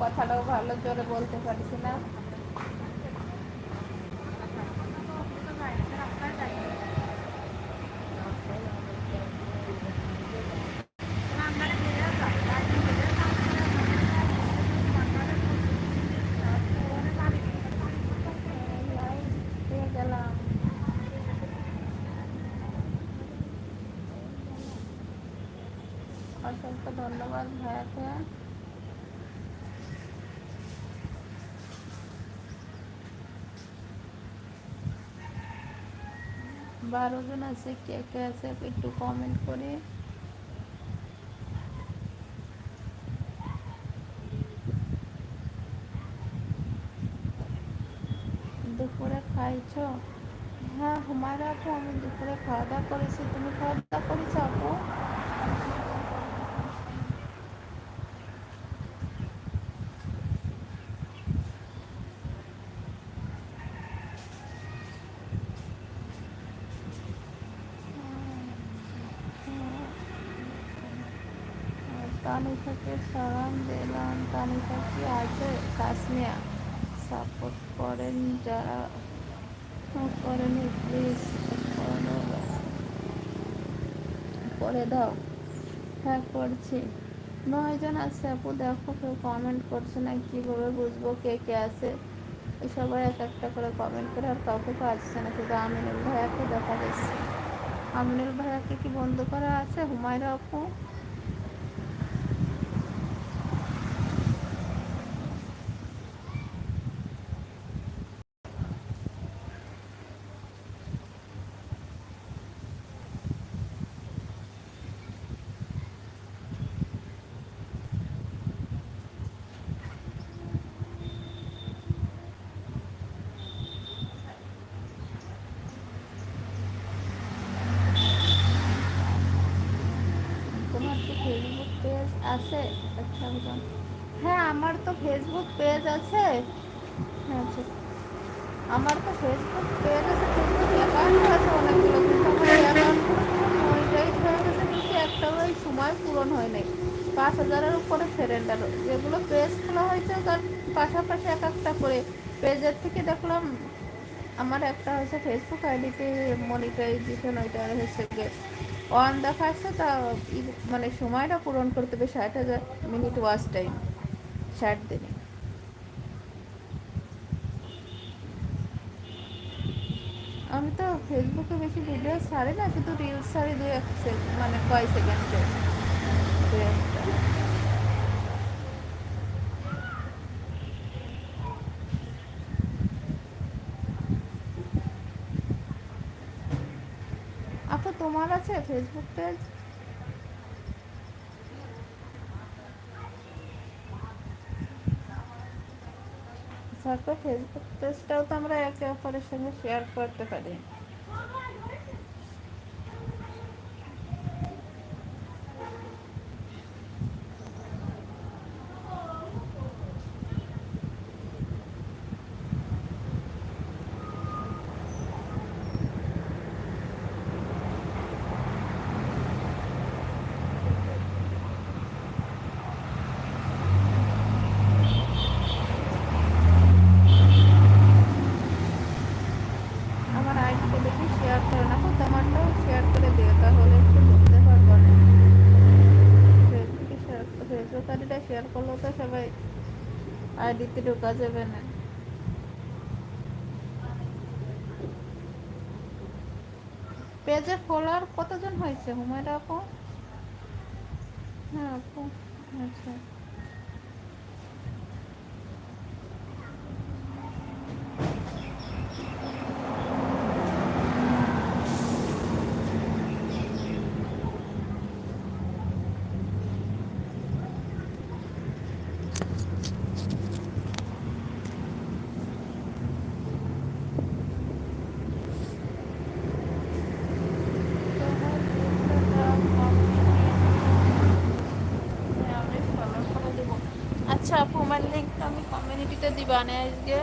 কথাটাও ভালো জোরে বলতে পারছি না। অসংখ্য ধন্যবাদ ভাইয়াকে। বারো জন আছে কে কে আছে একটু কমেন্ট করে। দুপুরে খাইছ? হ্যাঁ হুমায়রা আপু, আমি দুপুরে খাওয়া দাওয়া করেছি, তুমি খাওয়া দাওয়া করেছ আপু তানিশাকে সালাম দিলাম তানিশা কি আছে কাশ্মীর। সাপোর্ট করেন যারা। করেনি প্লিজ করে দাও। হ্যাঁ করছি। নয় জন আছে আপু, দেখো কেউ কমেন্ট করছে না, কীভাবে বুঝব কে কে আছে? সবাই এক একটা করে কমেন্ট করে, আর কাউকে আসছে না, শুধু আমিনুল ভাইয়াকে দেখা যাচ্ছে। আমিনুল ভাইয়াকে কি বন্ধ করা আছে? হুমায়রা আপু তোমার ফেসবুক পেজ আছে? হ্যাঁ আমার তো ফেসবুক পেজ আছে। হ্যাঁ আচ্ছা। আমার তো ফেসবুক পেজ আছে ফেসবুক অ্যাকাউন্ট আছে অনেকগুলো অ্যাকাউন্টগুলো মনিটাইজ হয়ে গেছে কিন্তু একটা ওই সময় পূরণ হয় নাই। পাঁচ হাজারের উপরে ফ্রেন্ড যেগুলো পেজ খোলা হয়েছে, তার পাশাপাশি এক একটা করে পেজের থেকে দেখলাম আমার একটা হয়েছে ফেসবুক আইডিতে মনিটাইজেশন ওইটা হয়েছে গিয়ে দ্য ফার্স্টে তা মানে সময়টা পূরণ করতে হবে ষাট হাজার মিনিট ওয়াচ টাইম ষাট দিনে আমি তো ফেসবুকে বেশি ভিডিও ছাড়ি না, শুধু রিলস ছাড়ি দু এক মানে কয় সেকেন্ডে দু একটা আপু তোমার আছে? ফেসবুক পেজ ফেসবুক পেজটাও তো আমরা একে অপরের সঙ্গে শেয়ার করতে পারি আমার আইডিটা দেখি শেয়ার করে না আপু তোমারটাও শেয়ার করে দিও তাহলে একটু বুঝতে পারব না। ফেসবুকে আইডিটা শেয়ার করলেও তো সবাই আইডিতে ঢোকা যাবে না। পেজে ফলোয়ার কতজন হয়েছে হুমায়রা আপু? হ্যাঁ আপু আচ্ছা। আমার লিঙ্কটা আমি কমিউনিটিতে দিবা না আজকে।